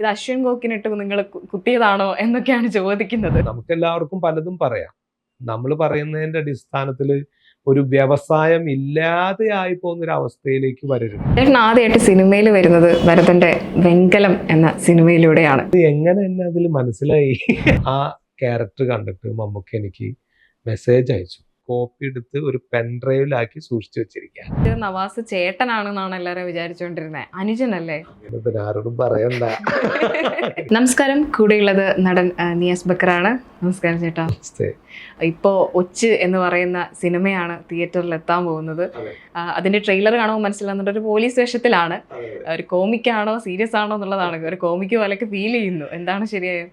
ഇത് അശ്വിൻ ഗോക്കിനിട്ട് നിങ്ങൾ കുത്തിയതാണോ എന്നൊക്കെയാണ് ചോദിക്കുന്നത്. നമുക്ക് എല്ലാവർക്കും പലതും പറയാം. നമ്മൾ പറയുന്നതിന്റെ അടിസ്ഥാനത്തിൽ ഒരു വ്യവസായം ഇല്ലാതെ ആയി പോകുന്ന ഒരു അവസ്ഥയിലേക്ക് വരരുത്. ചേട്ടൻ ആദ്യമായിട്ട് സിനിമയിൽ വരുന്നത് ഭരതന്റെ വെങ്കലം എന്ന സിനിമയിലൂടെയാണ്. എങ്ങനെ എന്നെ അതിൽ മനസ്സിലായി? ആ ക്യാരക്ടർ കണ്ടിട്ട് മമ്മൂക്ക് എനിക്ക് മെസ്സേജ് അയച്ചു. കോപ്പി എടുത്ത് ഒരു പെൻഡ്രൈവിലാക്കി സൂക്ഷിച്ചു വെച്ചിരിക്കുക നവാസ് ചേട്ടനാണെന്നാണ് എല്ലാവരും വിചാരിച്ചുകൊണ്ടിരുന്നത് അനുജനല്ലേ? ആരോടും പറയണ്ട. നമസ്കാരം. കൂടെയുള്ളത് നടൻ നിയാസ് ബക്കറാണ്. നമസ്കാരം ചേട്ടാ. ഇപ്പോ ഒച്ച് എന്ന് പറയുന്ന സിനിമയാണ് തിയേറ്ററിൽ എത്താൻ പോകുന്നത്. അതെ. അതിന്റെ ട്രെയിലർ കാണുമ്പോൾ മനസ്സിലാകുന്നുണ്ട് ഒരു പോലീസ് വേഷത്തിലാണ്. ഒരു കോമിക്കാണോ ആണോ സീരിയസ് ആണോ എന്നുള്ളതാണ്. ഒരു കോമിക്ക് പോലെയൊക്കെ ഫീൽ ചെയ്യുന്നു. എന്താണ് ശരിയായത്?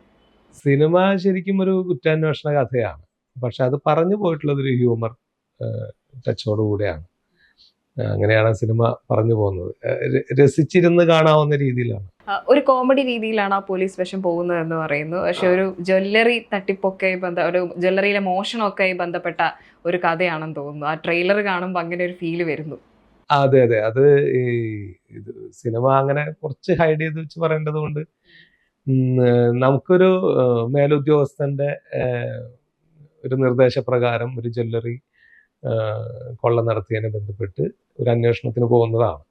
സിനിമ ശരിക്കും ഒരു കുറ്റാന്വേഷണ കഥയാണ്. പക്ഷെ അത് പറഞ്ഞു പോയിട്ടുള്ളത് ഒരു ഹ്യൂമർ ടച്ചോട് കൂടെയാണ് അങ്ങനെയാണ് സിനിമ പറഞ്ഞു പോകുന്നത്. രസിച്ചിരുന്ന് കാണാവുന്ന രീതിയിലാണ്. ഒരു കോമഡി രീതിയിലാണ് ആ പോലീസ് വേഷം പോകുന്നത് എന്ന് പറയുന്നു. പക്ഷെ ഒരു ജ്വല്ലറി തട്ടിപ്പൊക്കെ ബന്ധ ഒരു ജ്വല്ലറിയിലെ മോഷണമൊക്കെ ബന്ധപ്പെട്ട ഒരു കഥയാണെന്ന് തോന്നുന്നു. ആ ട്രെയിലർ കാണുമ്പോൾ അങ്ങനെ ഒരു ഫീൽ വരുന്നു. അതെ അതെ. അത് ഈ ഇത് സിനിമ അങ്ങനെ കുറച്ച് ഹൈഡ് ചെയ്ത് വെച്ച് പറയേണ്ടത് കൊണ്ട് നമുക്കൊരു മേലുദ്യോഗസ്ഥന്റെ ഒരു നിർദ്ദേശപ്രകാരം ഒരു ജ്വല്ലറി കൊള്ള നടത്തിയതിനെ ബന്ധപ്പെട്ട് ഒരു അന്വേഷണത്തിന് പോകുന്നതാണ്.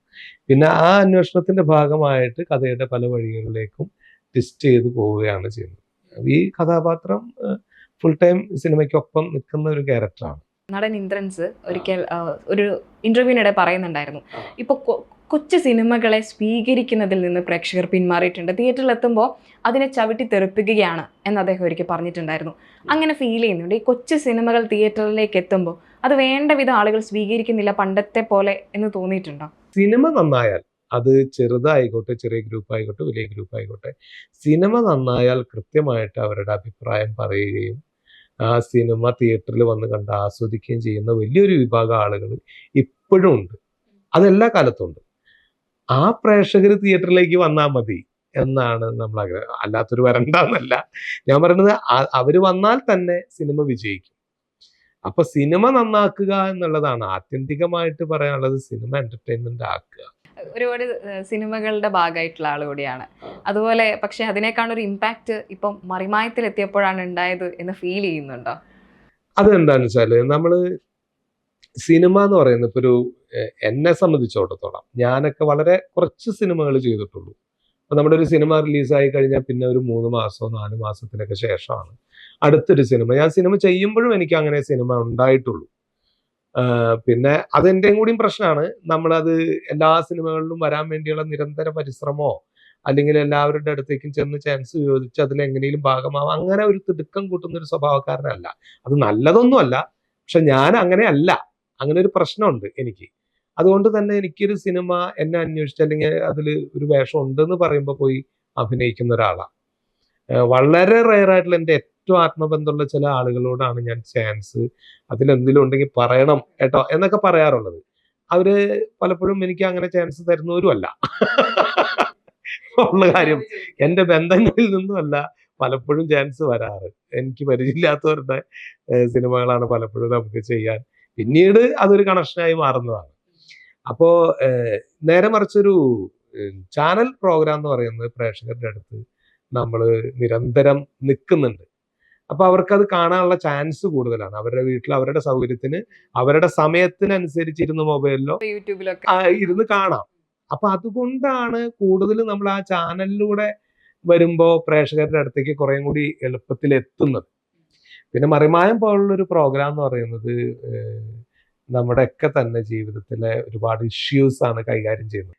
പിന്നെ ആ അന്വേഷണത്തിന്റെ ഭാഗമായിട്ട് കഥയുടെ പല വഴികളിലേക്കും ട്വിസ്റ്റ് ചെയ്ത് പോവുകയാണ് ചെയ്യുന്നത്. ഈ കഥാപാത്രം ഫുൾ ടൈം സിനിമയ്ക്കൊപ്പം നിൽക്കുന്ന ഒരു ക്യാരക്ടറാണ് നടൻ ഇന്ദ്രൻസ് ഒരിക്കൽ ഒരു ഇന്റർവ്യൂവിനിടെ പറയുന്നുണ്ടായിരുന്നു. ഇപ്പൊ കൊച്ചു സിനിമകളെ സ്വീകരിക്കുന്നതിൽ നിന്ന് പ്രേക്ഷകർ പിന്മാറിയിട്ടുണ്ട്. തിയേറ്ററിൽ എത്തുമ്പോൾ അതിനെ ചവിട്ടി തെറിപ്പിക്കുകയാണ് എന്ന് അദ്ദേഹം ഒരിക്കൽ പറഞ്ഞിട്ടുണ്ടായിരുന്നു. അങ്ങനെ ഫീൽ ചെയ്യുന്നുണ്ട്. ഈ കൊച്ചു സിനിമകൾ തിയേറ്ററിലേക്ക് എത്തുമ്പോൾ അത് വേണ്ട വിധം ആളുകൾ സ്വീകരിക്കുന്നില്ല പണ്ടത്തെ പോലെ എന്ന് തോന്നിയിട്ടുണ്ടോ? സിനിമ നന്നായാൽ അത് ചെറുതായിക്കോട്ടെ ചെറിയ ഗ്രൂപ്പ് ആയിക്കോട്ടെ വലിയ ഗ്രൂപ്പ് ആയിക്കോട്ടെ സിനിമ നന്നായാൽ കൃത്യമായിട്ട് അവരുടെ അഭിപ്രായം പറയുകയും ആ സിനിമ തിയേറ്ററിൽ വന്ന് കണ്ട് ആസ്വദിക്കുകയും ചെയ്യുന്ന വലിയൊരു വിഭാഗം ആളുകൾ ഇപ്പോഴും ഉണ്ട്. അതെല്ലാ കാലത്തും ഉണ്ട്. ആ പ്രേക്ഷകർ തിയേറ്ററിലേക്ക് വന്നാൽ മതി എന്നാണ് നമ്മൾ ആഗ്രഹം. അല്ലാത്തൊരു വരണ്ടെന്നല്ല. ഞാൻ പറയുന്നത് അവർ അവർ വന്നാൽ തന്നെ സിനിമ വിജയിക്കും. അപ്പൊ സിനിമ നന്നാക്കുക എന്നുള്ളതാണ് ആത്യന്തികമായിട്ട് പറയാനുള്ളത് സിനിമ എന്റർടൈൻമെന്റ് ആക്കുക. ഒരുപാട് സിനിമകളുടെ ഭാഗമായിട്ടുള്ള ആൾ കൂടിയാണ്. അതുപോലെ പക്ഷെ അതിനേക്കാളൊരു ഇമ്പാക്റ്റ് ഇപ്പം മറിമായത്തിൽ എത്തിയപ്പോഴാണ് ഉണ്ടായത് എന്ന് ഫീൽ ചെയ്യുന്നുണ്ടോ? അതെന്താണെന്ന് വെച്ചാൽ നമ്മൾ സിനിമ എന്ന് പറയുന്നത് ഇപ്പോൾ ഒരു എന്നെ സംബന്ധിച്ചിടത്തോളം ഞാനൊക്കെ വളരെ കുറച്ച് സിനിമകൾ ചെയ്തിട്ടുള്ളൂ. അപ്പൊ നമ്മുടെ ഒരു സിനിമ റിലീസായി കഴിഞ്ഞാൽ പിന്നെ ഒരു മൂന്ന് മാസമോ നാല് മാസത്തിനൊക്കെ ശേഷമാണ് അടുത്തൊരു സിനിമ. ഞാൻ സിനിമ ചെയ്യുമ്പോഴും എനിക്ക് അങ്ങനെ സിനിമ ഉണ്ടായിട്ടുള്ളൂ. പിന്നെ അതെന്റെയും കൂടിയും പ്രശ്നമാണ് നമ്മളത് എല്ലാ സിനിമകളിലും വരാൻ വേണ്ടിയുള്ള നിരന്തര പരിശ്രമമോ അല്ലെങ്കിൽ എല്ലാവരുടെ അടുത്തേക്കും ചെന്ന് ചാൻസ് ചോദിച്ച് അതിൽ എങ്ങനെയും ഭാഗമാവാം അങ്ങനെ ഒരു തിടുക്കം കൂട്ടുന്ന ഒരു സ്വഭാവക്കാരനല്ല. അത് നല്ലതൊന്നുമല്ല. പക്ഷെ ഞാൻ അങ്ങനെ അല്ല അങ്ങനെ ഒരു പ്രശ്നമുണ്ട് എനിക്ക്. അതുകൊണ്ട് തന്നെ എനിക്കൊരു സിനിമ എന്നെ അന്വേഷിച്ച് അല്ലെങ്കിൽ അതിൽ ഒരു വേഷം ഉണ്ടെന്ന് പറയുമ്പോൾ പോയി അഭിനയിക്കുന്ന ഒരാളാണ് വളരെ റയറായിട്ടുള്ള എന്റെ ഏറ്റവും ആത്മബന്ധമുള്ള ചില ആളുകളോടാണ് ഞാൻ ചാൻസ് അതിലെന്തെങ്കിലും ഉണ്ടെങ്കിൽ പറയണം കേട്ടോ എന്നൊക്കെ പറയാറുള്ളത്. അവർ പലപ്പോഴും എനിക്ക് അങ്ങനെ ചാൻസ് തരുന്നവരുമല്ല ഉള്ള കാര്യം എന്റെ ബന്ധങ്ങളിൽ നിന്നുമല്ല പലപ്പോഴും ചാൻസ് വരാറ്. എനിക്ക് പരിചയമില്ലാത്തവരുടെ സിനിമകളാണ് പലപ്പോഴും നമുക്ക് ചെയ്യാൻ പിന്നീട് അതൊരു കണക്ഷനായി മാറുന്നതാണ്. അപ്പോ ഏഹ് നേരെ മറിച്ചൊരു ചാനൽ പ്രോഗ്രാം എന്ന് പറയുന്നത് പ്രേക്ഷകരുടെ അടുത്ത് നമ്മൾ നിരന്തരം നിൽക്കുന്നുണ്ട്. അപ്പൊ അവർക്കത് കാണാനുള്ള ചാൻസ് കൂടുതലാണ്. അവരുടെ വീട്ടിൽ അവരുടെ സൗകര്യത്തിന് അവരുടെ സമയത്തിനനുസരിച്ച് ഇരുന്ന് മൊബൈലിലോ യൂട്യൂബിലോ ഇരുന്ന് കാണാം. അപ്പൊ അതുകൊണ്ടാണ് കൂടുതൽ നമ്മൾ ആ ചാനലിലൂടെ വരുമ്പോൾ പ്രേക്ഷകരുടെ അടുത്തേക്ക് കുറേം കൂടി എളുപ്പത്തിൽ എത്തുന്നത് പിന്നെ മറിമായം പോലുള്ള ഒരു പ്രോഗ്രാം എന്ന് പറയുന്നത് നമ്മുടെയൊക്കെ തന്നെ ജീവിതത്തിലെ ഒരുപാട് ഇഷ്യൂസ് ആണ് കൈകാര്യം ചെയ്യുന്നത്.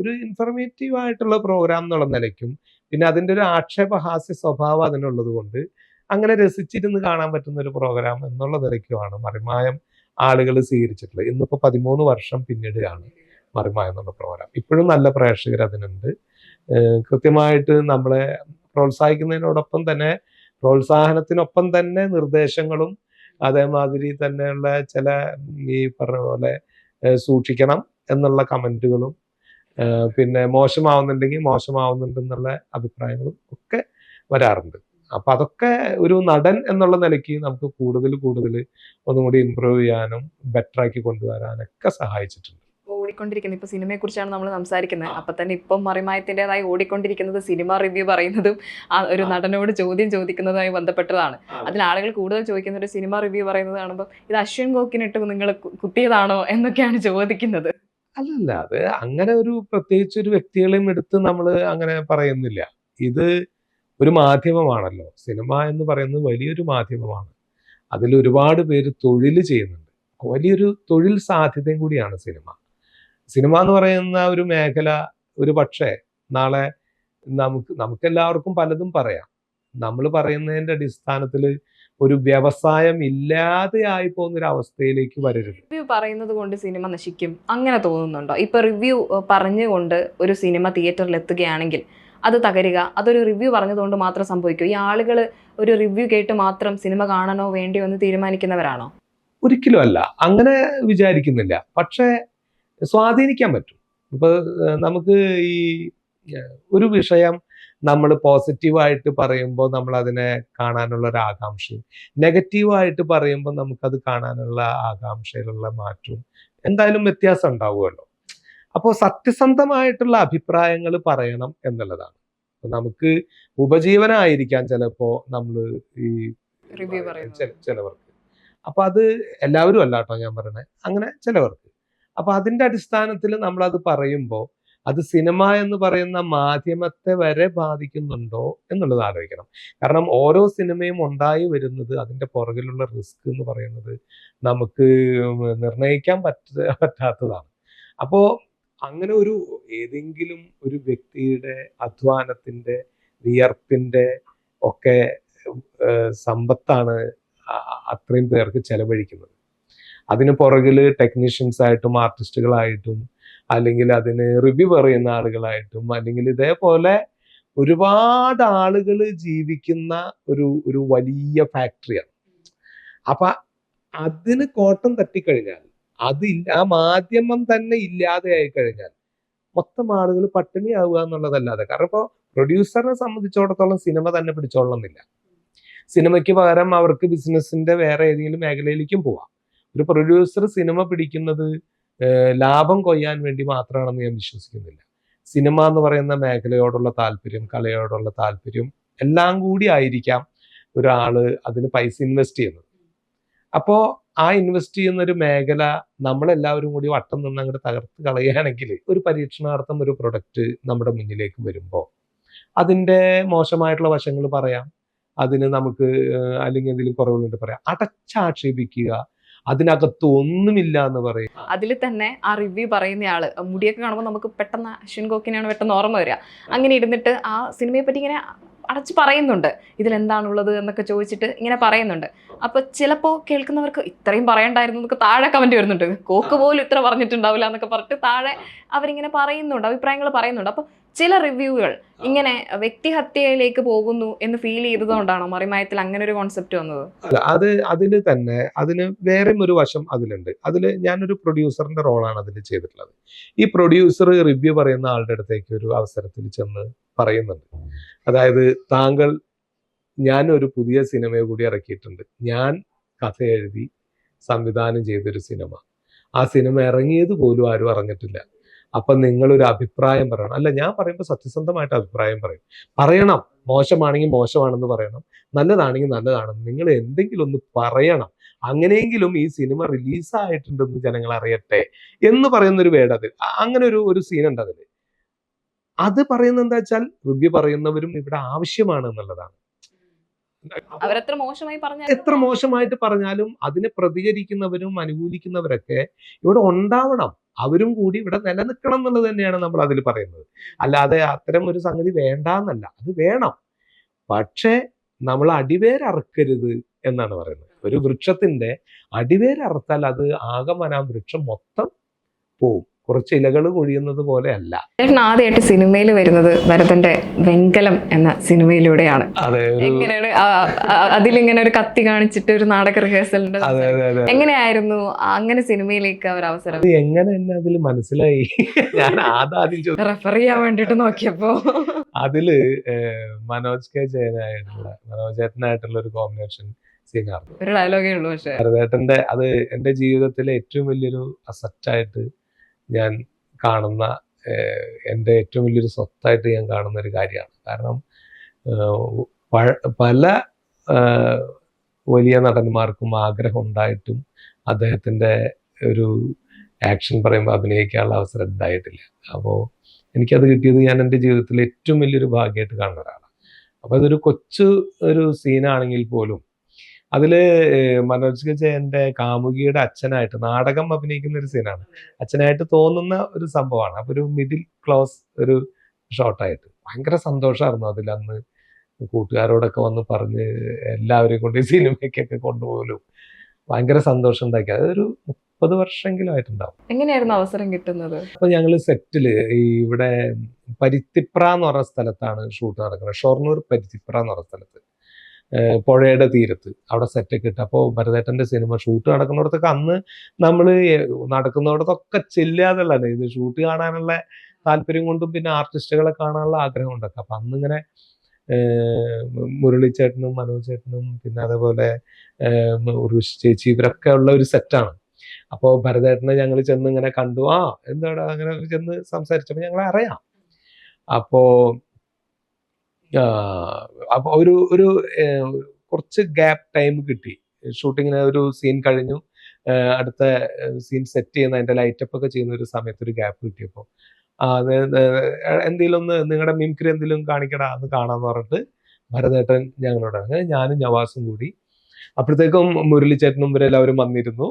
ഒരു ഇൻഫർമേറ്റീവ് ആയിട്ടുള്ള പ്രോഗ്രാം എന്നുള്ള നിലയ്ക്കും പിന്നെ അതിന്റെ ഒരു ആക്ഷേപഹാസ്യ സ്വഭാവം അതിനുള്ളത് കൊണ്ട് അങ്ങനെ രസിച്ചിരുന്ന് കാണാൻ പറ്റുന്ന ഒരു പ്രോഗ്രാം എന്നുള്ള നിലയ്ക്കുമാണ് മറിമായം ആളുകൾ സ്വീകരിച്ചിട്ടുള്ളത്. ഇന്നിപ്പോൾ പതിമൂന്ന് വർഷം പിന്നിടുകയാണ് മറിമായം എന്നുള്ള പ്രോഗ്രാം ഇപ്പോഴും നല്ല പ്രേക്ഷകർ അതിനുണ്ട്. കൃത്യമായിട്ട് നമ്മളെ പ്രോത്സാഹിക്കുന്നതിനോടൊപ്പം തന്നെ പ്രോത്സാഹനത്തിനൊപ്പം തന്നെ നിർദ്ദേശങ്ങളും അതേമാതിരി തന്നെയുള്ള ചില ഈ പറഞ്ഞ പോലെ സൂക്ഷിക്കണം എന്നുള്ള കമന്റുകളും പിന്നെ മോശമാവുന്നുണ്ടെങ്കിൽ മോശമാവുന്നുണ്ടെന്നുള്ള അഭിപ്രായങ്ങളും ഒക്കെ വരാറുണ്ട്. അപ്പൊ അതൊക്കെ ഒരു നടൻ എന്നുള്ള നിലയ്ക്ക് നമുക്ക് കൂടുതൽ കൂടുതൽ ഒന്നുകൂടി ഇമ്പ്രൂവ് ചെയ്യാനും ബെറ്ററാക്കി കൊണ്ടുവരാനൊക്കെ സഹായിച്ചിട്ടുണ്ട്. ഓടിക്കൊണ്ടിരിക്കുന്നത് ഇപ്പൊ സിനിമയെ കുറിച്ചാണ് നമ്മൾ സംസാരിക്കുന്നത് അപ്പൊ തന്നെ ഇപ്പം മറിമായത്തിന്റെതായി ഓടിക്കൊണ്ടിരിക്കുന്നത് സിനിമ റിവ്യൂ പറയുന്നതും ഒരു നടനോട് ചോദ്യം ചോദിക്കുന്നതുമായി ബന്ധപ്പെട്ടതാണ്. അതിൽ ആളുകൾ കൂടുതൽ ചോദിക്കുന്ന ഒരു സിനിമ റിവ്യൂ പറയുന്നത് കാണുമ്പോൾ ഇത് അശ്വിൻ ഗോക്കിനിട്ട് നിങ്ങൾ കുത്തിയതാണോ എന്നൊക്കെയാണ് ചോദിക്കുന്നത്. അല്ല അത് അങ്ങനെ ഒരു പ്രത്യേകിച്ച് ഒരു വ്യക്തികളെയും എടുത്ത് നമ്മൾ അങ്ങനെ പറയുന്നില്ല. ഇത് ഒരു മാധ്യമമാണല്ലോ. സിനിമ എന്ന് പറയുന്നത് വലിയൊരു മാധ്യമമാണ്. അതിൽ ഒരുപാട് പേര് തൊഴിൽ ചെയ്യുന്നുണ്ട്. വലിയൊരു തൊഴിൽ സാധ്യതയും കൂടിയാണ് സിനിമ. സിനിമ എന്ന് പറയുന്ന ഒരു മേഖല ഒരു പക്ഷേ നാളെ നമുക്ക് നമുക്കെല്ലാവർക്കും പലതും പറയാം. നമ്മൾ പറയുന്നതിന്റെ അടിസ്ഥാനത്തിൽ ഒരു വ്യവസായം ഇല്ലാതെ ആയി പോകുന്ന ഒരു അവസ്ഥയിലേക്ക് വരരുത്. റിവ്യൂ പറയുന്നത് കൊണ്ട് സിനിമ നശിക്കും. അങ്ങനെ തോന്നുന്നുണ്ടോ? ഇപ്പൊ റിവ്യൂ പറഞ്ഞുകൊണ്ട് ഒരു സിനിമ തിയേറ്ററിൽ എത്തുകയാണെങ്കിൽ അത് തകരുക. അതൊരു റിവ്യൂ പറഞ്ഞതുകൊണ്ട് മാത്രം സംഭവിക്കും. ഈ ആളുകൾ ഒരു റിവ്യൂ കേട്ട് മാത്രം സിനിമ കാണണോ വേണ്ടിയോ എന്ന് തീരുമാനിക്കുന്നവരാണോ? ഒരിക്കലും അല്ല. അങ്ങനെ വിചാരിക്കുന്നില്ല. പക്ഷേ സ്വാധീനിക്കാൻ പറ്റും. ഇപ്പൊ നമുക്ക് ഈ ഒരു വിഷയം നമ്മൾ പോസിറ്റീവായിട്ട് പറയുമ്പോൾ നമ്മൾ അതിനെ കാണാനുള്ള ഒരു ആകാംക്ഷയും നെഗറ്റീവായിട്ട് പറയുമ്പോൾ നമുക്കത് കാണാനുള്ള ആകാംക്ഷയിലുള്ള മാറ്റവും എന്തായാലും വ്യത്യാസം ഉണ്ടാവുമല്ലോ. അപ്പോൾ സത്യസന്ധമായിട്ടുള്ള അഭിപ്രായങ്ങൾ പറയണം എന്നുള്ളതാണ്. അപ്പൊ നമുക്ക് ഉപജീവനമായിരിക്കാം ചിലപ്പോ നമ്മൾ ഈ ചിലവർക്ക്. അപ്പൊ അത് എല്ലാവരും അല്ല കേട്ടോ ഞാൻ പറയണേ. അങ്ങനെ ചിലവർക്ക്. അപ്പൊ അതിന്റെ അടിസ്ഥാനത്തിൽ നമ്മൾ അത് പറയുമ്പോൾ അത് സിനിമ എന്ന് പറയുന്ന മാധ്യമത്തെ വരെ ബാധിക്കുന്നുണ്ടോ എന്നുള്ളത് ആലോചിക്കണം. കാരണം ഓരോ സിനിമയും ഉണ്ടായി വരുന്നത് അതിന്റെ പുറകിലുള്ള റിസ്ക് എന്ന് പറയുന്നത് നമുക്ക് നിർണയിക്കാൻ പറ്റ പറ്റാത്തതാണ്. അപ്പോ അങ്ങനെ ഒരു ഏതെങ്കിലും ഒരു വ്യക്തിയുടെ അധ്വാനത്തിന്റെ വിയർപ്പിന്റെ ഒക്കെ സമ്പത്താണ് അത്രയും പേർക്ക് ചെലവഴിക്കുന്നത്. അതിന് പുറകിൽ ടെക്നീഷ്യൻസ് ആയിട്ടും ആർട്ടിസ്റ്റുകളായിട്ടും അല്ലെങ്കിൽ അതിന് റിവ്യൂ പറയുന്ന ആളുകളായിട്ടും അല്ലെങ്കിൽ ഇതേപോലെ ഒരുപാട് ആളുകൾ ജീവിക്കുന്ന ഒരു ഒരു വലിയ ഫാക്ടറിയാണ് അപ്പൊ അതിന് കോട്ടം തട്ടിക്കഴിഞ്ഞാൽ അത് ആ മാധ്യമം തന്നെ ഇല്ലാതെ ആയി കഴിഞ്ഞാൽ മൊത്തം ആളുകൾ പട്ടിണിയാവുക എന്നുള്ളതല്ലാതെ. കാരണം ഇപ്പോൾ പ്രൊഡ്യൂസറിനെ സംബന്ധിച്ചിടത്തോളം സിനിമ തന്നെ പിടിച്ചോളണമെന്നില്ല. സിനിമയ്ക്ക് പകരം അവർക്ക് ബിസിനസിന്റെ വേറെ ഏതെങ്കിലും മേഖലയിലേക്കും പോവാം. ഒരു പ്രൊഡ്യൂസർ സിനിമ പിടിക്കുന്നത് ലാഭം കൊയ്യാൻ വേണ്ടി മാത്രമാണെന്ന് ഞാൻ വിശ്വസിക്കുന്നില്ല. സിനിമ എന്ന് പറയുന്ന മേഖലയോടുള്ള താല്പര്യം കലയോടുള്ള താല്പര്യം എല്ലാം കൂടി ആയിരിക്കാം ഒരാൾ അതിന് പൈസ ഇൻവെസ്റ്റ് ചെയ്യുന്നത്. അപ്പോ ആ ഇൻവെസ്റ്റ് ചെയ്യുന്ന ഒരു മേഖല നമ്മളെല്ലാവരും കൂടി വട്ടം നിന്ന് അങ്ങോട്ട് തകർത്ത് കളയുകയാണെങ്കിൽ ഒരു പരീക്ഷണാർത്ഥം ഒരു പ്രൊഡക്റ്റ് നമ്മുടെ മുന്നിലേക്ക് വരുമ്പോൾ അതിന്റെ മോശമായിട്ടുള്ള വശങ്ങൾ പറയാം. അതിന് നമുക്ക് അല്ലെങ്കിൽ എന്തെങ്കിലും കുറവുകളുണ്ട് പറയാം. അടച്ചാക്ഷേപിക്കുക അതിനകത്ത് ഒന്നുമില്ല എന്ന് പറയും. അതിൽ തന്നെ ആ റിവ്യൂ പറയുന്ന ആൾ മുടിയൊക്കെ കാണുമ്പോൾ നമുക്ക് പെട്ടെന്ന് അശ്വിൻ ഗോക്കിനെയാണ് പെട്ടെന്ന് ഓർമ്മ വരിക. അങ്ങനെ ഇരുന്നിട്ട് ആ സിനിമയെ പറ്റി ഇങ്ങനെ അടച്ച് പറയുന്നുണ്ട്. ഇതിലെന്താണുള്ളത് എന്നൊക്കെ ചോദിച്ചിട്ട് ഇങ്ങനെ പറയുന്നുണ്ട്. അപ്പൊ ചിലപ്പോൾ കേൾക്കുന്നവർക്ക് ഇത്രയും പറയണ്ടായിരുന്നു എന്നൊക്കെ താഴെ കമന്റ് വരുന്നുണ്ട്. കോക്ക് പോലും ഇത്ര പറഞ്ഞിട്ടുണ്ടാവില്ല എന്നൊക്കെ പറഞ്ഞിട്ട് താഴെ അവരിങ്ങനെ പറയുന്നുണ്ട് അഭിപ്രായങ്ങൾ പറയുന്നുണ്ട്. അപ്പൊ ചില റിവ്യൂകൾ ഇങ്ങനെ വ്യക്തിഹത്യയിലേക്ക് പോകുന്നു എന്ന് ഫീൽ ചെയ്തതുകൊണ്ടാണോ മറിമായത്തിൽ അങ്ങനെ ഒരു കോൺസെപ്റ്റ് വന്നത്? അല്ല അത് അതിന് തന്നെ അതിന് വേറെയും ഒരു വശം അതിലുണ്ട്. അതിൽ ഞാനൊരു പ്രൊഡ്യൂസറിന്റെ റോളാണ് അതിൽ ചെയ്തിട്ടുള്ളത്. ഈ പ്രൊഡ്യൂസർ റിവ്യൂ പറയുന്ന ആളുടെ അടുത്തേക്ക് ഒരു അവസരത്തിൽ ചെന്ന് പറയുന്നുണ്ട്. അതായത് താങ്കൾ ഞാൻ ഒരു പുതിയ സിനിമ കൂടി ഇറക്കിയിട്ടുണ്ട്. ഞാൻ കഥ എഴുതി സംവിധാനം ചെയ്തൊരു സിനിമ. ആ സിനിമ ഇറങ്ങിയത് പോലും ആരും അറിഞ്ഞിട്ടില്ല. അപ്പൊ നിങ്ങളൊരു അഭിപ്രായം പറയണം. അല്ല ഞാൻ പറയുമ്പോൾ സത്യസന്ധമായിട്ട് അഭിപ്രായം പറയും. പറയണം. മോശമാണെങ്കിൽ മോശമാണെന്ന് പറയണം. നല്ലതാണെങ്കിൽ നല്ലതാണെന്ന് നിങ്ങൾ എന്തെങ്കിലും ഒന്ന് പറയണം. അങ്ങനെയെങ്കിലും ഈ സിനിമ റിലീസായിട്ടുണ്ടെന്ന് ജനങ്ങൾ അറിയട്ടെ എന്ന് പറയുന്ന ഒരു വേർഡ് അതിൽ. അങ്ങനെ ഒരു ഒരു സീൻ ഉണ്ട് അതിൽ. അത് പറയുന്നത് എന്താ വെച്ചാൽ റിവ്യൂ പറയുന്നവരും ഇവിടെ ആവശ്യമാണ് എന്നുള്ളതാണ്. അവരെത്ര മോശമായി പറഞ്ഞാൽ എത്ര മോശമായിട്ട് പറഞ്ഞാലും അതിനെ പ്രതികരിക്കുന്നവരും അനുകൂലിക്കുന്നവരൊക്കെ ഇവിടെ ഉണ്ടാവണം. അവരും കൂടി ഇവിടെ നിലനിൽക്കണം എന്നുള്ളത് തന്നെയാണ് നമ്മൾ അതിൽ പറയുന്നത്. അല്ലാതെ അത്തരം ഒരു സംഗതി വേണ്ട എന്നല്ല അത് വേണം. പക്ഷേ നമ്മൾ അടിവേരറക്കരുത് എന്നാണ് പറയുന്നത്. ഒരു വൃക്ഷത്തിന്റെ അടിവേരറുത്താൽ അത് ആകമനാം വൃക്ഷം മൊത്തം പോവും. കുറച്ച് ഇലകൾ കൊഴിയുന്നത് പോലെ അല്ല ചേട്ടൻ ആദ്യമായിട്ട് സിനിമയിൽ വരുന്നത് ഭരതന്റെ വെങ്കലം എന്ന സിനിമയിലൂടെയാണ്. എങ്ങനെയാണ്? അതിലിങ്ങനെ ഒരു കത്തി കാണിച്ചിട്ട് ഒരു നാടക റിഹേഴ്സലിന്റെ എങ്ങനെയായിരുന്നു? അങ്ങനെ സിനിമയിലേക്ക് ഒരു അവസരം. എങ്ങനെ എന്നെ അതിൽ മനസ്സിലായി? ഞാൻ ആദ്യം റെഫർ ചെയ്യാൻ വേണ്ടിട്ട് നോക്കിയപ്പോ. അതിൽ മനോജ് കെ ജയനായിട്ടുള്ള മനോജ് ചേട്ടനായിട്ടുള്ള ഒരു കോമ്പിനേഷൻ സീനാണ് ഒരു ഡയലോഗേ ഉള്ളൂ പക്ഷേ. ഭരതേട്ടന്റെ അത് എന്റെ ജീവിതത്തിലെ ഏറ്റവും വലിയൊരു അസറ്റായിട്ട് ഞാൻ കാണുന്ന എന്റെ ഏറ്റവും വലിയൊരു സ്വത്തായിട്ട് ഞാൻ കാണുന്ന ഒരു കാര്യമാണ്. കാരണം പല വലിയ നടന്മാർക്കും ആഗ്രഹം ഉണ്ടായിട്ടും അദ്ദേഹത്തിന്റെ ഒരു ആക്ഷൻ പറയുമ്പോൾ അഭിനയിക്കാനുള്ള അവസരം ഉണ്ടായിട്ടില്ല. അപ്പോൾ എനിക്കത് കിട്ടിയത് ഞാൻ എന്റെ ജീവിതത്തിൽ ഏറ്റവും വലിയൊരു ഭാഗ്യമായിട്ട് കാണുന്ന ഒരാളാണ്. അപ്പോൾ അതൊരു കൊച്ചു ഒരു സീനാണെങ്കിൽ പോലും അതിൽ മനോജ് ജയന്റെ കാമുകിയുടെ അച്ഛനായിട്ട് നാടകം അഭിനയിക്കുന്ന ഒരു സീനാണ്. അച്ഛനായിട്ട് തോന്നുന്ന ഒരു സംഭവമാണ്. അപ്പൊ ഒരു മിഡിൽ ക്ലോസ് ഒരു ഷോട്ടായിട്ട് ഭയങ്കര സന്തോഷമായിരുന്നു അതിൽ അന്ന് കൂട്ടുകാരോടൊക്കെ വന്ന് പറഞ്ഞ് എല്ലാവരെയും കൊണ്ട് ഈ സിനിമയ്ക്കൊക്കെ കൊണ്ടുപോകലും. ഭയങ്കര സന്തോഷം ഉണ്ടാക്കി. അതൊരു മുപ്പത് വർഷമെങ്കിലും ആയിട്ടുണ്ടാവും. എങ്ങനെയായിരുന്നു അവസരം കിട്ടുന്നത്? അപ്പൊ ഞങ്ങൾ സെറ്റിൽ ഈ ഇവിടെ പരുത്തിപ്ര എന്ന് പറഞ്ഞ സ്ഥലത്താണ് ഷൂട്ട് നടക്കുന്നത്. ഷൊർണൂർ പരുത്തിപ്ര എന്ന് പറഞ്ഞ സ്ഥലത്ത്. പുഴയുടെ തീരത്ത് അവിടെ സെറ്റൊക്കെ ഇട്ട്. അപ്പോൾ ഭരതേട്ടന്റെ സിനിമ ഷൂട്ട് നടക്കുന്നിടത്തൊക്കെ അന്ന് നമ്മൾ നടക്കുന്നിടത്തൊക്കെ ചെല്ലാന്നുള്ളതാണ്. ഇത് ഷൂട്ട് കാണാനുള്ള താല്പര്യം കൊണ്ടും പിന്നെ ആർട്ടിസ്റ്റുകളെ കാണാനുള്ള ആഗ്രഹം കൊണ്ടൊക്കെ. അപ്പം അന്നിങ്ങനെ മുരളി ചേട്ടനും മനോജ് ചേട്ടനും പിന്നെ അതേപോലെ ഉർവശി ചേച്ചി ഇവരൊക്കെ ഉള്ള ഒരു സെറ്റാണ് അപ്പോൾ ഭരതേട്ടനെ ഞങ്ങൾ ചെന്ന് ഇങ്ങനെ കണ്ടു. ആ എന്താണ് അങ്ങനെ ചെന്ന് സംസാരിച്ചപ്പോൾ ഞങ്ങളെ അറിയാം അപ്പോ ആ, അപ്പൊ ഒരു ഒരു കുറച്ച് ഗ്യാപ് ടൈം കിട്ടി. ഷൂട്ടിങ്ങിന് ഒരു സീൻ കഴിഞ്ഞു. അടുത്ത സീൻ സെറ്റ് ചെയ്യുന്ന അതിന്റെ ലൈറ്റപ്പ് ഒക്കെ ചെയ്യുന്ന ഒരു സമയത്ത് ഒരു ഗ്യാപ്പ് കിട്ടിയപ്പോൾ എന്തെങ്കിലും ഒന്ന് നിങ്ങളുടെ മിമിക്രി എന്തെങ്കിലും കാണിക്കടാ എന്ന് കാണാന്ന് പറഞ്ഞിട്ട് ഭരതേട്ടൻ ഞങ്ങളോട് ഞാനും നവാസും കൂടി. അപ്പോഴത്തേക്കും മുരളിച്ചേട്ടനും ഇവരെല്ലാവരും വന്നിരുന്നു.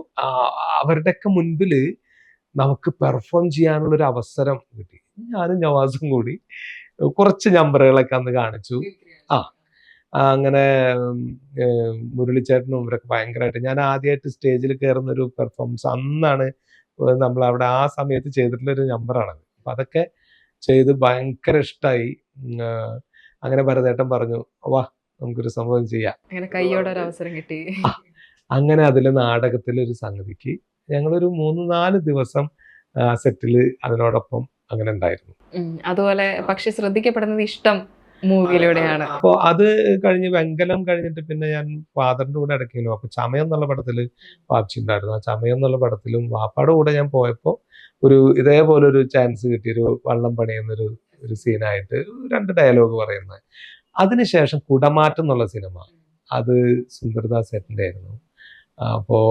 അവരുടെയൊക്കെ മുൻപിൽ നമുക്ക് പെർഫോം ചെയ്യാനുള്ള ഒരു അവസരം കിട്ടി. ഞാനും നവാസും കൂടി. കുറച്ച് നമ്പറുകളൊക്കെ അന്ന് കാണിച്ചു. ആ. അങ്ങനെ മുരളിച്ചേട്ടനും ഇവരൊക്കെ ഭയങ്കരമായിട്ട് ഞാൻ ആദ്യമായിട്ട് സ്റ്റേജിൽ കയറുന്ന ഒരു പെർഫോമൻസ് അന്നാണ് നമ്മൾ അവിടെ ആ സമയത്ത് ചെയ്തിട്ടുള്ള ഒരു നമ്പറാണത്. അപ്പൊ അതൊക്കെ ചെയ്ത് ഭയങ്കര ഇഷ്ടമായി അങ്ങനെ ഭരതേട്ടൻ പറഞ്ഞു വാ നമുക്കൊരു സംഭവം ചെയ്യാം. അങ്ങനെ കയ്യോടെ ഒരു അവസരം കിട്ടി. അങ്ങനെ അതിൽ നാടകത്തിലെ ഒരു സംഗതിക്ക് ഞങ്ങളൊരു മൂന്ന് നാല് ദിവസം സെറ്റിൽ അതിനോടൊപ്പം അങ്ങനെ ഉണ്ടായിരുന്നു അതുപോലെ പക്ഷെ ശ്രദ്ധിക്കപ്പെടുന്നത് ഇഷ്ടം മൂവിയിലൂടെയാണ്. അപ്പോൾ അത് കഴിഞ്ഞ് വെങ്കലം കഴിഞ്ഞിട്ട് പിന്നെ ഞാൻ ഫാദറിന്റെ കൂടെ ഇടയ്ക്കിലും അപ്പൊ ചമയം എന്നുള്ള പടത്തിൽ വാപ്ചി ഉണ്ടായിരുന്നു. ആ ചമയം എന്നുള്ള പടത്തിലും വാപ്പാടെ കൂടെ ഞാൻ പോയപ്പോൾ ഒരു ഇതേപോലെ ഒരു ചാൻസ് കിട്ടിയൊരു വള്ളം പണിയുന്നൊരു ഒരു സീനായിട്ട് രണ്ട് ഡയലോഗ് പറയുന്നത് അതിനുശേഷം കുടമാറ്റം എന്നുള്ള സിനിമ. അത് സുന്ദർദാസ് ഏട്ടന്റെ ആയിരുന്നു അപ്പോൾ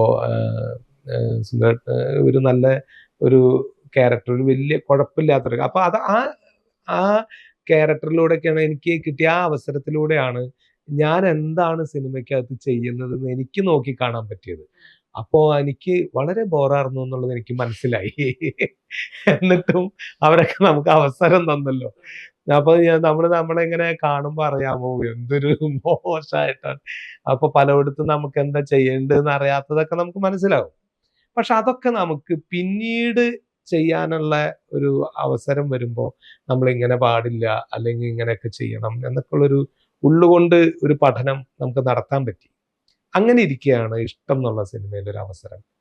സുന്ദർ ഒരു നല്ല ഒരു ക്യാരക്ടർ ഒരു വലിയ കുഴപ്പമില്ലാത്തൊരു അപ്പൊ അത് ആ ആ ക്യാരക്ടറിലൂടെയൊക്കെയാണ് എനിക്ക് കിട്ടിയ ആ അവസരത്തിലൂടെയാണ് ഞാൻ എന്താണ് സിനിമയ്ക്കകത്ത് ചെയ്യുന്നതെന്ന് എനിക്ക് നോക്കി കാണാൻ പറ്റിയത്. അപ്പോൾ എനിക്ക് വളരെ ബോറായിരുന്നു എന്നുള്ളത് എനിക്ക് മനസ്സിലായി. എന്നിട്ടും അവരൊക്കെ നമുക്ക് അവസരം തന്നല്ലോ. അപ്പൊ ഞാൻ നമ്മളെങ്ങനെ നമ്മളിങ്ങനെ കാണുമ്പോൾ അറിയാമോ എന്തൊരു മോശമായിട്ടാണ് അപ്പൊ പലയിടത്തും നമുക്ക് എന്താ ചെയ്യേണ്ടതെന്ന് അറിയാത്തതൊക്കെ നമുക്ക് മനസ്സിലാവും. പക്ഷെ അതൊക്കെ നമുക്ക് പിന്നീട് ചെയ്യാനുള്ള ഒരു അവസരം വരുമ്പോൾ നമ്മൾ ഇങ്ങനെ പാടില്ല അല്ലെങ്കിൽ ഇങ്ങനെയൊക്കെ ചെയ്യണം എന്നൊക്കെ ഉള്ളൊരു ഉള്ളുകൊണ്ട് ഒരു പഠനം നമുക്ക് നടത്താൻ പറ്റി. അങ്ങനെ ഇരിക്കുകയാണ് ഇഷ്ടം എന്നുള്ള സിനിമയിൽ ഒരു അവസരം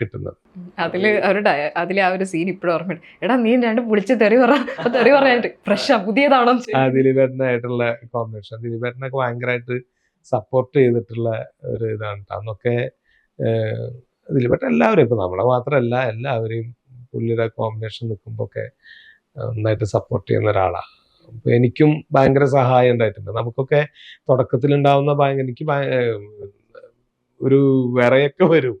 കിട്ടുന്നത്. അതിൽ ഡയ- അതിലെ ആ ഒരു സീൻ ഇപ്പോഴും ഓർമ്മയുണ്ട്. എടാ നീ രണ്ട് പുളിച്ച് തെറി പറ. തെറി പറയാനായിട്ട് ഫ്രഷാ പുതിയതാണോ ആ ദിലീപേട്ടനായിട്ടുള്ള കോമ്പിനേഷൻ. ദിലീപേട്ടനൊക്കെ ഭയങ്കരമായിട്ട് സപ്പോർട്ട് ചെയ്തിട്ടുള്ള ഒരു ഇതാണ്. അന്നൊക്കെ ദിലീപേട്ടൻ എല്ലാവരും ഇപ്പൊ നമ്മളെ മാത്രമല്ല എല്ലാവരെയും പുള്ളിയുടെ കോമ്പിനേഷൻ നിൽക്കുമ്പോൾ ഒക്കെ നന്നായിട്ട് സപ്പോർട്ട് ചെയ്യുന്ന ഒരാളാണ് അപ്പൊ എനിക്കും ഭയങ്കര സഹായം ഉണ്ടായിട്ടുണ്ട്. നമുക്കൊക്കെ തുടക്കത്തിലുണ്ടാവുന്ന ഭയങ്കര എനിക്ക് ഒരു വിറയൊക്കെ വരും.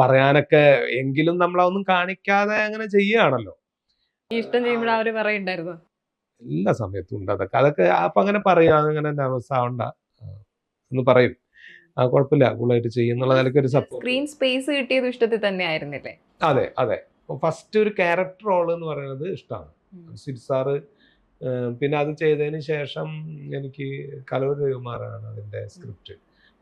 പറയാനൊക്കെ എങ്കിലും നമ്മളൊന്നും കാണിക്കാതെ അങ്ങനെ ചെയ്യുകയാണല്ലോ. ഇഷ്ടം ചെയ്യുമ്പോൾ ആ ഒരു പറയുണ്ടായിരുന്നു എല്ലാ സമയത്തും ഉണ്ട്. അതൊക്കെ അതൊക്കെ അപ്പൊ അങ്ങനെ പറയും അങ്ങനെ നെർവസ് ആവണ്ട. എന്ന് പറയും. ആ കുഴപ്പമില്ല. കൂളായിട്ട് ചെയ്യുന്നുള്ള നിലയ്ക്ക് ഒരു സ്ക്രീൻ സ്പേസ് കിട്ടിയത് ഇഷ്ടത്തിൽ തന്നെ ആയിരുന്നില്ലേ അതെ അതെ. ഫസ്റ്റ് ഒരു ക്യാരക്ടർ റോൾ എന്ന് പറയുന്നത് ഇഷ്ടമാണ് സിഡ് സാറ് പിന്നെ അത് ചെയ്തതിന് ശേഷം എനിക്ക് കലൂർ രവികുമാറാണ് അതിന്റെ സ്ക്രിപ്റ്റ്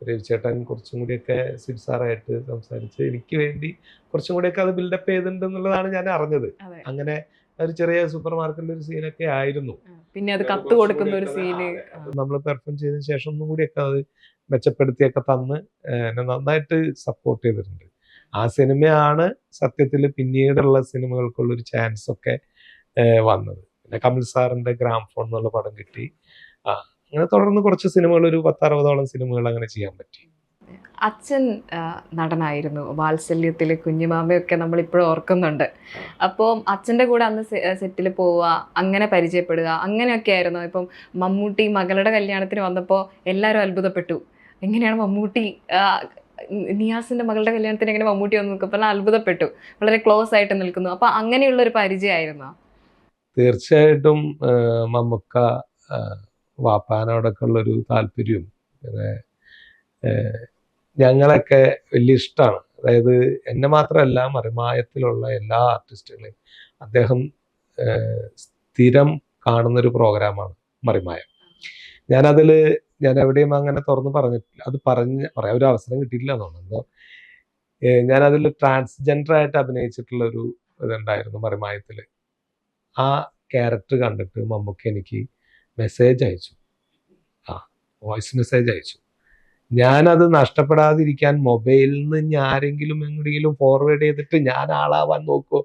രവിചേട്ടൻ കുറച്ചും കൂടിയൊക്കെ സിഡ് സാറായിട്ട് സംസാരിച്ച് എനിക്ക് വേണ്ടി കുറച്ചും കൂടിയൊക്കെ അത് ബിൽഡപ്പ് ചെയ്തിട്ടുണ്ട് എന്നുള്ളതാണ് ഞാൻ അറിഞ്ഞത്. അങ്ങനെ ഒരു ചെറിയ സൂപ്പർ മാർക്കറ്റിൽ ഒരു സീനൊക്കെ ആയിരുന്നു. പിന്നെ അത് കത്ത് കൊടുക്കുന്ന ഒരു സീന് നമ്മൾ പെർഫോം ചെയ്തതിന് ശേഷം ഒന്നും കൂടിയൊക്കെ അത് മെച്ചപ്പെടുത്തിയൊക്കെ തന്ന് എന്നെ നന്നായിട്ട് സപ്പോർട്ട് ചെയ്തിട്ടുണ്ട്. ആ സിനിമയാണ് സത്യത്തിൽ പിന്നീടുള്ള സിനിമകൾക്കുള്ള ഒരു ചാൻസ് ഒക്കെ വന്നത്. പിന്നെ കമൽ സാറിന്റെ ഗ്രാം ഫോൺ എന്നുള്ള പടം കിട്ടി. ആ അങ്ങനെ തുടർന്ന് കുറച്ച് സിനിമകൾ ഒരു പത്തറുപതോളം സിനിമകൾ അങ്ങനെ ചെയ്യാൻ പറ്റി. അച്ഛൻ നടനായിരുന്നു. വാത്സല്യത്തിലെ കുഞ്ഞുമാമയൊക്കെ നമ്മൾ ഇപ്പോഴും ഓർക്കുന്നുണ്ട്. അപ്പോൾ അച്ഛന്റെ കൂടെ അന്ന് സെറ്റിൽ പോവുക അങ്ങനെ പരിചയപ്പെടുക അങ്ങനെയൊക്കെ ആയിരുന്നു. ഇപ്പം മമ്മൂട്ടി മകളുടെ കല്യാണത്തിന് വന്നപ്പോൾ എല്ലാവരും അത്ഭുതപ്പെട്ടു. എങ്ങനെയാണ് മമ്മൂട്ടി ആ, നിയാസിന്റെ മകളുടെ കല്യാണത്തിന് എങ്ങനെ മമ്മൂട്ടി വന്ന് നിൽക്കും അത്ഭുതപ്പെട്ടു. വളരെ ക്ലോസ് ആയിട്ട് നിൽക്കുന്നു. അപ്പൊ അങ്ങനെയുള്ള ഒരു പരിചയമായിരുന്നു? തീർച്ചയായിട്ടും മമ്മുക്ക വാപ്പാനോടൊക്കെ ഉള്ളൊരു താല്പര്യവും പിന്നെ ഞങ്ങളൊക്കെ വലിയ ഇഷ്ടമാണ് അതായത് എന്നെ മാത്രമല്ല മറിമായത്തിലുള്ള എല്ലാ ആർട്ടിസ്റ്റുകളെയും അദ്ദേഹം സ്ഥിരം കാണുന്നൊരു പ്രോഗ്രാമാണ് മറിമായം. ഞാനതിൽ ഞാൻ എവിടെയും അങ്ങനെ തുറന്ന് പറഞ്ഞിട്ടില്ല. അത് പറഞ്ഞ് പറയാൻ ഒരു അവസരം കിട്ടിയില്ല എന്നാണ് ഞാൻ അതിൽ ഞാനതിൽ ട്രാൻസ്ജെൻഡർ ആയിട്ട് അഭിനയിച്ചിട്ടുള്ള ഒരു ഇതുണ്ടായിരുന്നു മറിമായത്തിൽ. ആ ക്യാരക്ടർ കണ്ടിട്ട് മമ്മൂക്ക് എനിക്ക് മെസ്സേജ് അയച്ചു. ആ വോയിസ് മെസ്സേജ് അയച്ചു. ഞാനത് നഷ്ടപ്പെടാതിരിക്കാൻ മൊബൈലിൽ നിന്ന് ആരെങ്കിലും എങ്ങനെയെങ്കിലും ഫോർവേഡ് ചെയ്തിട്ട് ഞാൻ ആളാവാൻ നോക്കുമോ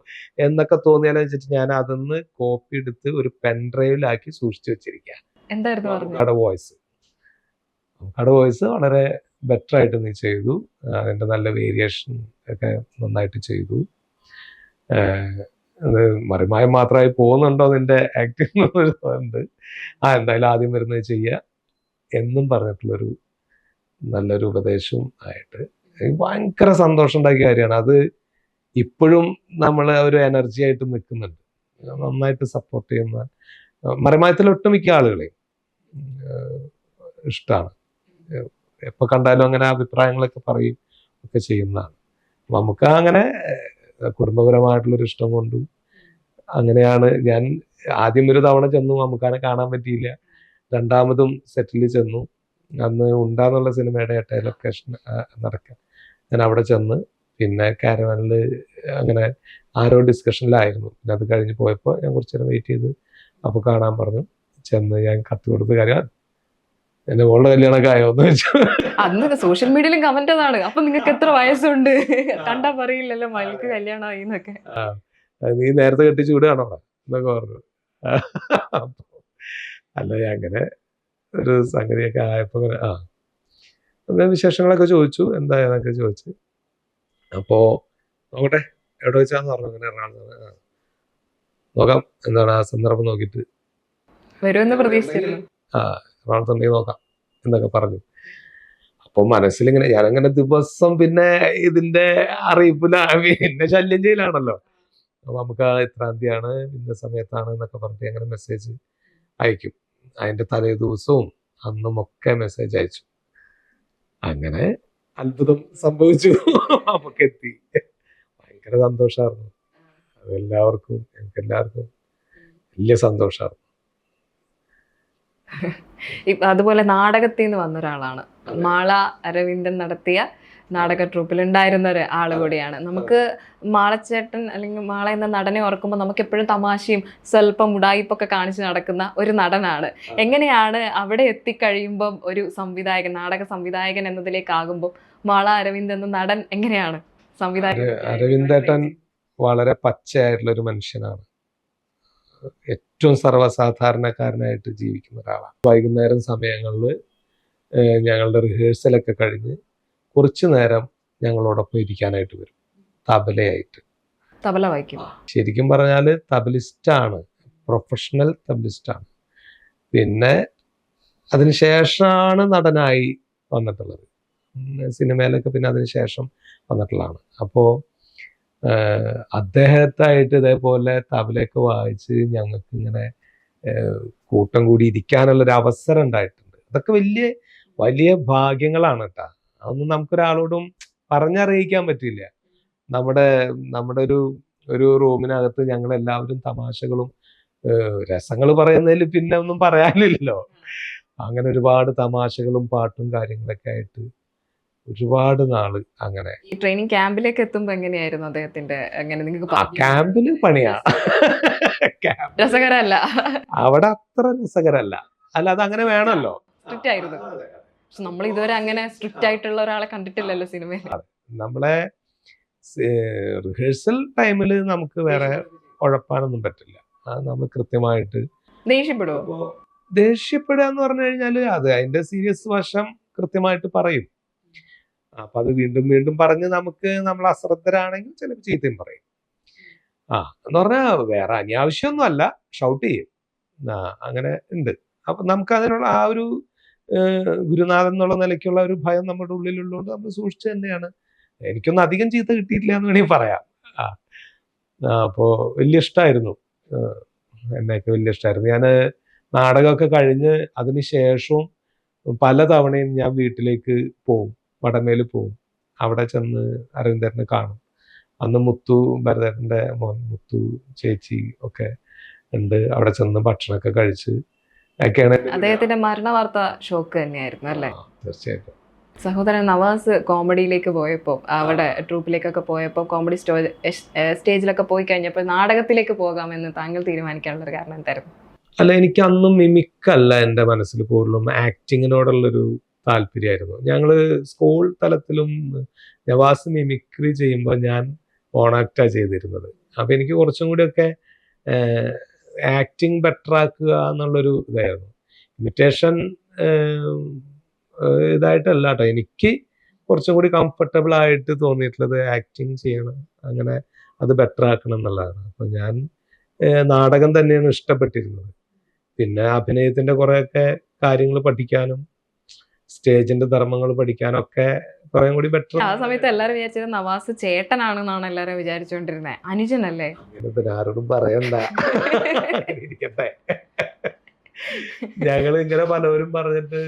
എന്നൊക്കെ തോന്നിയാലോ വെച്ചിട്ട് ഞാൻ അതിന്ന് കോപ്പി എടുത്ത് ഒരു പെൻ ഡ്രൈവിലാക്കി സൂക്ഷിച്ചു വെച്ചിരിക്കുക എന്തായിരുന്നു വോയിസ് മമ്മൂക്കയുടെ വോയിസ് വളരെ ബെറ്റർ ആയിട്ട് നീ ചെയ്തു. അതിന്റെ നല്ല വേരിയേഷൻ ഒക്കെ നന്നായിട്ട് ചെയ്തു. മറിമായം മാത്രമായി പോകുന്നുണ്ടോ നിന്റെ ആക്ടിങ് ഉണ്ട് ആ എന്തായാലും ആദ്യം വരുന്നത് ചെയ്യുക എന്നും പറഞ്ഞിട്ടുള്ളൊരു നല്ലൊരു ഉപദേശവും ആയിട്ട്. ഭയങ്കര സന്തോഷം ഉണ്ടാക്കിയ കാര്യമാണ്. അത് ഇപ്പോഴും നമ്മൾ ഒരു എനർജി ആയിട്ട് നിൽക്കുന്നുണ്ട്. നന്നായിട്ട് സപ്പോർട്ട് ചെയ്യുന്ന മറിമായത്തിൽ ഒട്ടുമിക്ക ആളുകളെയും ഇഷ്ടമാണ് എപ്പോ കണ്ടാലും അങ്ങനെ അഭിപ്രായങ്ങളൊക്കെ പറയും ഒക്കെ ചെയ്യുന്നതാണ്. നമുക്ക് അങ്ങനെ കുടുംബപരമായിട്ടുള്ളൊരു ഇഷ്ടം കൊണ്ടും അങ്ങനെയാണ്. ഞാൻ ആദ്യം ഒരു തവണ ചെന്നു നമുക്കാനെ കാണാൻ പറ്റിയില്ല. രണ്ടാമതും സെറ്റിൽ ചെന്നു. അന്ന് ഉണ്ടാന്നുള്ള സിനിമയുടെ ഏട്ടാ ലൊക്കേഷൻ നടക്കാൻ. ഞാൻ അവിടെ ചെന്ന് പിന്നെ കാരവാനിൽ അങ്ങനെ ആരോ ഡിസ്കഷനിലായിരുന്നു. പിന്നെ അത് കഴിഞ്ഞ് പോയപ്പോൾ ഞാൻ കുറച്ച് നേരം വെയിറ്റ് ചെയ്ത് അപ്പോൾ കാണാൻ പറഞ്ഞു. ചെന്ന് ഞാൻ കത്ത് കൊടുത്ത് കാര്യം എന്റെ മോളുടെ കല്യാണമൊക്കെ ആയോ എന്ന് വെച്ചു. അന്ന് സോഷ്യൽ മീഡിയയിലും കമന്റ് അതാണ് അപ്പൊ നിങ്ങൾക്ക് എത്ര വയസ്സുണ്ട്? കണ്ടാ പറയില്ലല്ലോ മലക്ക് കല്യാണമായി എന്നൊക്കെ. നീ നേരത്തെ കെട്ടിച്ചു വിടുകയാണോ? എന്നൊക്കെ പറഞ്ഞു. അല്ല അങ്ങനെ ഒരു സംഗതിയൊക്കെ ആയപ്പോ ആ. അങ്ങനെ വിശേഷങ്ങളൊക്കെ ചോദിച്ചു. എന്താ എന്നൊക്കെ ചോദിച്ചു. അപ്പോ നോക്കട്ടെ എവിടെ വെച്ചാന്ന് പറഞ്ഞു അങ്ങനെ എറണാകുളത്ത്. നോക്കാം എന്താണ് ആ സന്ദർഭം നോക്കിയിട്ട്. വരുമെന്ന് പ്രതീക്ഷിച്ചിരുന്നു. ആ എറണാകുളത്തുണ്ടെങ്കിൽ നോക്കാം. എന്നൊക്കെ പറഞ്ഞു. അപ്പൊ മനസ്സിലിങ്ങനെ ഞാനങ്ങനെ ദിവസം പിന്നെ ഇതിന്റെ അറിയിപ്പില്ല എന്നെ ശല്യം ചെയ്യലാണല്ലോ. അപ്പൊ നമുക്ക് ഇത്രാം തീയതിയാണ് ഇന്ന സമയത്താണ് എന്നൊക്കെ പറഞ്ഞിട്ട് അങ്ങനെ മെസ്സേജ് അയക്കും. അതിന്റെ തലേ ദിവസവും അന്നും ഒക്കെ മെസ്സേജ് അയച്ചു. അങ്ങനെ അത്ഭുതം സംഭവിച്ചു. നമുക്ക് എത്തി. ഭയങ്കര സന്തോഷമായിരുന്നു അതെല്ലാവർക്കും ഞങ്ങൾക്ക് എല്ലാവർക്കും വലിയ സന്തോഷമായിരുന്നു അതുപോലെ നാടകത്തിൽ നിന്ന് വന്ന ഒരാളാണ് മാള അരവിന്ദൻ നടത്തിയ നാടക ട്രൂപ്പിൽ ഉണ്ടായിരുന്ന ഒരു ആൾ കൂടിയാണ്. നമുക്ക് മാളച്ചേട്ടൻ അല്ലെങ്കിൽ മാള എന്ന നടനെ ഓർക്കുമ്പോൾ നമുക്ക് എപ്പോഴും തമാശയും സ്വല്പം ഉടായിപ്പൊക്കെ കാണിച്ച് നടക്കുന്ന ഒരു നടനാണ്. എങ്ങനെയാണ് അവിടെ എത്തിക്കഴിയുമ്പം ഒരു സംവിധായകൻ നാടക സംവിധായകൻ എന്നതിലേക്കാകുമ്പോൾ മാള അരവിന്ദ് എന്ന നടൻ എങ്ങനെയാണ്? സംവിധായകൻ അരവിന്ദേട്ടൻ വളരെ പച്ചയായിട്ടുള്ള ഒരു മനുഷ്യനാണ്. ഏറ്റവും സർവസാധാരണക്കാരനായിട്ട് ജീവിക്കുന്ന ഒരാളാണ്. വൈകുന്നേരം സമയങ്ങളിൽ ഞങ്ങളുടെ റിഹേഴ്സലൊക്കെ കഴിഞ്ഞ് കുറച്ചു നേരം ഞങ്ങളോടൊപ്പം ഇരിക്കാനായിട്ട് വരും. തബലയായിട്ട്. തബല വായിക്കും. ശരിക്കും പറഞ്ഞാൽ തബലിസ്റ്റാണ്. പ്രൊഫഷണൽ തബലിസ്റ്റാണ്. പിന്നെ അതിനുശേഷമാണ് നടനായി വന്നിട്ടുള്ളത്. സിനിമയിലൊക്കെ പിന്നെ അതിനുശേഷം വന്നിട്ടുള്ളതാണ്. അപ്പോൾ അദ്ദേഹത്തായിട്ട് ഇതേപോലെ തബലയൊക്കെ വായിച്ച് ഞങ്ങൾക്ക് ഇങ്ങനെ കൂട്ടം കൂടി ഇരിക്കാനുള്ള ഒരു അവസരം ഉണ്ടായിട്ടുണ്ട്. അതൊക്കെ വലിയ വലിയ ഭാഗ്യങ്ങളാണ് കേട്ടോ അതൊന്നും നമുക്കൊരാളോടും പറഞ്ഞറിയിക്കാൻ പറ്റില്ല. നമ്മുടെ നമ്മുടെ ഒരു ഒരു റൂമിനകത്ത് ഞങ്ങൾ എല്ലാവരും തമാശകളും രസങ്ങൾ പറയുന്നതിൽ പിന്നെ ഒന്നും പറയാനില്ലല്ലോ. അങ്ങനെ ഒരുപാട് തമാശകളും പാട്ടും കാര്യങ്ങളൊക്കെ ആയിട്ട് ഒരുപാട് നാൾ അങ്ങനെ. ഈ ട്രെയിനിങ് ക്യാമ്പിലേക്ക് എത്തുമ്പോ എങ്ങനെയായിരുന്നു അദ്ദേഹത്തിന്റെ എങ്ങനെ നിങ്ങൾക്ക് ക്യാമ്പിൽ പണിയാ. രസകരല്ല. അവിടെ അത്ര രസകരല്ല. അല്ല അത് അങ്ങനെ വേണമല്ലോ സ്ട്രിക്റ്റ് ആയിരുന്നു. പക്ഷെ നമ്മൾ ഇതുവരെ അങ്ങനെ സ്ട്രിക്റ്റ് ആയിട്ടുള്ള ഒരാളെ കണ്ടിട്ടില്ലല്ലോ സിനിമയിൽ നമ്മളെ റിഹേഴ്സൽ ടൈമിൽ നമുക്ക് വേറെ ഉഴപ്പാനൊന്നും പറ്റില്ല. അത് നമ്മൾ കൃത്യമായിട്ട് ദേഷ്യപ്പെടുവോ? അപ്പോ ദേഷ്യപ്പെടുക എന്ന് പറഞ്ഞു കഴിഞ്ഞാൽ അത് അതിന്റെ സീരിയസ് വശം കൃത്യമായിട്ട് പറയും. അപ്പൊ അത് വീണ്ടും വീണ്ടും പറഞ്ഞ് നമുക്ക് നമ്മൾ അശ്രദ്ധരാണെങ്കിൽ ചിലപ്പോൾ ചീത്തയും പറയും. ആ എന്ന് പറഞ്ഞാൽ വേറെ അനാവശ്യമൊന്നും അല്ല ഷൗട്ട് ചെയ്യും അങ്ങനെ ഉണ്ട്. അപ്പൊ നമുക്ക് അതിനുള്ള ആ ഒരു ഗുരുനാഥൻ എന്നുള്ള നിലയ്ക്കുള്ള ഒരു ഭയം നമ്മുടെ ഉള്ളിലുള്ളതുകൊണ്ട് നമ്മൾ സൂക്ഷിച്ചു തന്നെയാണ്. എനിക്കൊന്നും അധികം ചീത്ത കിട്ടിയിട്ടില്ല എന്ന് വേണമെങ്കിൽ പറയാം. ആ അപ്പോ വലിയ ഇഷ്ടമായിരുന്നു എന്നൊക്കെ വലിയ ഇഷ്ടമായിരുന്നു ഞാൻ നാടകമൊക്കെ കഴിഞ്ഞ് അതിന് ശേഷവും പല തവണയും ഞാൻ വീട്ടിലേക്ക് പോവും വടമേൽ പോവും. അവിടെ ചെന്ന് അരവിന്ദനെ കാണും. അന്ന് മുത്തു ഭരതന്റെ മോൻ മുത്തു ചേച്ചി ഒക്കെ ഉണ്ട്. അവിടെ ചെന്ന് ഭക്ഷണമൊക്കെ കഴിച്ച് ഒക്കെയാണ് അദ്ദേഹത്തിന്റെ മരണ വാർത്ത ഷോക്ക് തന്നെയായിരുന്നു അല്ലേ? തീർച്ചയായിട്ടും. സഹോദരൻ നവാസ് കോമഡിയിലേക്ക് പോയപ്പോൾ അവിടെ ട്രൂപ്പിലേക്കൊക്കെ പോയപ്പോൾ കോമഡി സ്റ്റോ സ്റ്റേജിലൊക്കെ പോയി കഴിഞ്ഞപ്പോൾ നാടകത്തിലേക്ക് പോകാമെന്ന് താങ്കൾ തീരുമാനിക്കാനുള്ള ഒരു കാരണം എന്തായിരുന്നു? അല്ല എനിക്ക് അന്നും മിമിക്കല്ല എന്റെ മനസ്സിൽ കൂടുതലും ആക്ടിങ്ങിനോടുള്ളൊരു താല്പര്യമായിരുന്നു. ഞങ്ങൾ സ്കൂൾ തലത്തിലും നവാസ് മിമിക്രി ചെയ്യുമ്പോൾ ഞാൻ കോണാക്റ്റാണ് ചെയ്തിരുന്നത്. അപ്പം എനിക്ക് കുറച്ചും കൂടിയൊക്കെ ആക്ടിങ് ബെറ്റർ ആക്കുക എന്നുള്ളൊരു ഇതായിരുന്നു. ഇമിറ്റേഷൻ ഇതായിട്ടല്ല കേട്ടോ എനിക്ക് കുറച്ചും കൂടി കംഫർട്ടബിൾ ആയിട്ട് തോന്നിയിട്ടുള്ളത് ആക്ടിങ് ചെയ്യണം അങ്ങനെ അത് ബെറ്റർ ആക്കണം എന്നുള്ളതാണ്. അപ്പം ഞാൻ നാടകം തന്നെയാണ് ഇഷ്ടപ്പെട്ടിരുന്നത്. പിന്നെ അഭിനയത്തിന്റെ കുറേയൊക്കെ കാര്യങ്ങൾ പഠിക്കാനും സ്റ്റേജിന്റെ ധർമ്മങ്ങൾ പഠിക്കാനൊക്കെ കുറേ കൂടി ബെറ്റർ ആ സമയത്ത് എല്ലാവരും വിചാരിച്ചത് നവാസ് ചേട്ടനാണെന്നാണ് എല്ലാവരും വിചാരിച്ചുകൊണ്ടിരുന്നത് അനുജനല്ലേ? പിന്നെ ആരോടും പറയണ്ട. ഇരിക്കട്ടെ. ഞങ്ങൾ ഇങ്ങനെ പലവരും പറഞ്ഞിട്ട്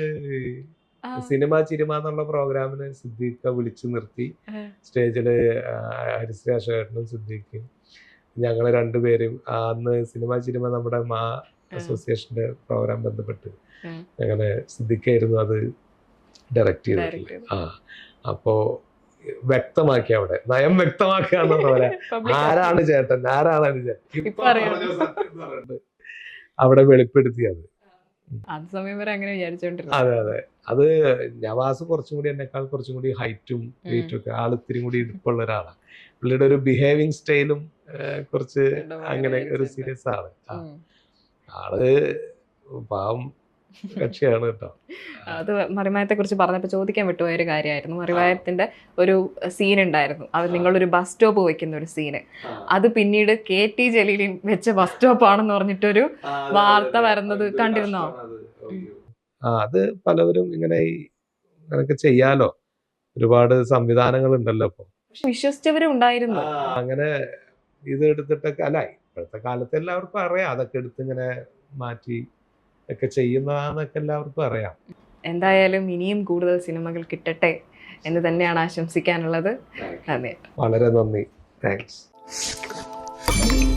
സിനിമ ചിരിമ എന്നുള്ള പ്രോഗ്രാമിന് സിദ്ദീഖ വിളിച്ചു നിർത്തി. സ്റ്റേജിൽ ഹരിശ്രീ അശോകനും സിദ്ദീഖും. ഞങ്ങൾ രണ്ടുപേരും അന്ന് സിനിമ ചിരിമ നമ്മുടെ മാ അസോസിയേഷന്റെ പ്രോഗ്രാം ബന്ധപ്പെട്ട്. അങ്ങനെ സിദ്ദിഖായിരുന്നു അത് ഡയറക്റ്റ് Direct ആ. അപ്പോ വ്യക്തമാക്കി അവിടെ. നയം വ്യക്തമാക്കുക എന്ന് പോലെ ആരാണ് ചേട്ടൻ? ആരാണ് അവിടെ വെളിപ്പെടുത്തിയത്. അതെ അതെ അത്. നവാസ് കുറച്ചും കൂടി എന്നെക്കാൾ കുറച്ചും കൂടി ഹൈറ്റും വെയിറ്റും ഒക്കെ ആൾ ഇത്തിരി കൂടി ഇടുപ്പുള്ള ഒരാളാണ് പുള്ളിയുടെ ഒരു ബിഹേവിങ് സ്റ്റൈലും കുറച്ച് അങ്ങനെ ഒരു സീരിയസ് ആണ്. ആൾ പാവം കക്ഷിയാണ് കേട്ടോ. അത് മറിമായത്തെ കുറിച്ച് പറഞ്ഞപ്പോൾ ചോദിക്കാൻ വിട്ടുപോയ ഒരു കാര്യമായിരുന്നു. മറിമായത്തിന്റെ ഒരു സീൻ ഉണ്ടായിരുന്നു. അത് നിങ്ങളൊരു ബസ് സ്റ്റോപ്പ് വെക്കുന്ന ഒരു സീന് അത് പിന്നീട് കെ ടി ജലീലിൻ വെച്ച ബസ് സ്റ്റോപ്പ് ആണെന്ന് പറഞ്ഞിട്ടൊരു വാർത്ത വരുന്നത് കണ്ടിരുന്നോ? ആ അത് പലവരും ഇങ്ങനെ ചെയ്യാലോ. ഒരുപാട് സംവിധാനങ്ങൾ ഉണ്ടല്ലോ ഇപ്പൊ വിശ്വസിച്ചവരും ഉണ്ടായിരുന്നു. അങ്ങനെ ഇത് എടുത്തിട്ടൊക്കെ അല്ല ഇപ്പോഴത്തെ കാലത്ത് എല്ലാവർക്കും അറിയാം. അതൊക്കെ എടുത്ത് ഇങ്ങനെ മാറ്റി ഒക്കെ ചെയ്യുന്നതാന്നൊക്കെ എല്ലാവർക്കും അറിയാം. എന്തായാലും ഇനിയും കൂടുതൽ സിനിമകൾ കിട്ടട്ടെ എന്ന് തന്നെയാണ് ആശംസിക്കാനുള്ളത്. അതെ. വളരെ നന്ദി. താങ്ക്സ്